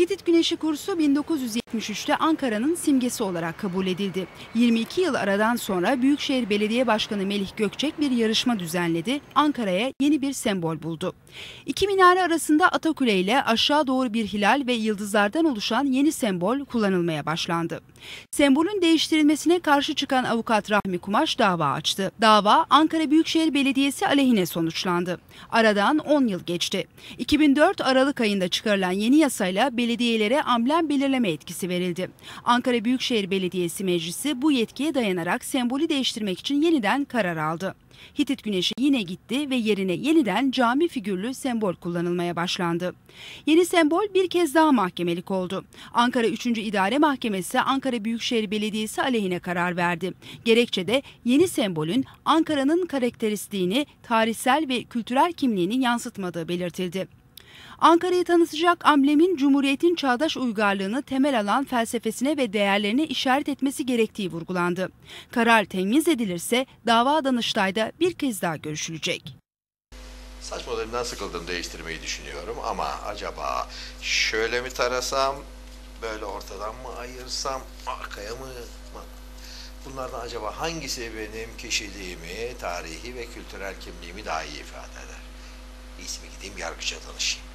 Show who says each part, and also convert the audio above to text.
Speaker 1: Hitit Güneşi kursu 1973'te Ankara'nın simgesi olarak kabul edildi. 22 yıl aradan sonra Büyükşehir Belediye Başkanı Melih Gökçek bir yarışma düzenledi. Ankara'ya yeni bir sembol buldu. İki minare arasında Atakule ile aşağı doğru bir hilal ve yıldızlardan oluşan yeni sembol kullanılmaya başlandı. Sembolün değiştirilmesine karşı çıkan avukat Rahmi Kumaş dava açtı. Dava Ankara Büyükşehir Belediyesi aleyhine sonuçlandı. Aradan 10 yıl geçti. 2004 Aralık ayında çıkarılan yeni yasayla belediyelere amblem belirleme etkisi verildi. Ankara Büyükşehir Belediyesi Meclisi bu yetkiye dayanarak sembolü değiştirmek için yeniden karar aldı. Hitit Güneşi yine gitti ve yerine yeniden cami figürlü sembol kullanılmaya başlandı. Yeni sembol bir kez daha mahkemelik oldu. Ankara 3. İdare Mahkemesi Ankara Büyükşehir Belediyesi aleyhine karar verdi. Gerekçe de yeni sembolün Ankara'nın karakteristiğini, tarihsel ve kültürel kimliğini yansıtmadığı belirtildi. Ankara'yı tanıtacak amblemin Cumhuriyet'in çağdaş uygarlığını temel alan felsefesine ve değerlerine işaret etmesi gerektiği vurgulandı. Karar temiz edilirse dava Danıştay'da bir kez daha görüşülecek.
Speaker 2: Saç modelimden sıkıldım değiştirmeyi düşünüyorum ama acaba şöyle mi tarasam, böyle ortadan mı ayırsam, arkaya mı? Bunlardan acaba hangisi benim kişiliğimi, tarihi ve kültürel kimliğimi daha iyi ifade eder? İsmi gideyim yargıça danışayım.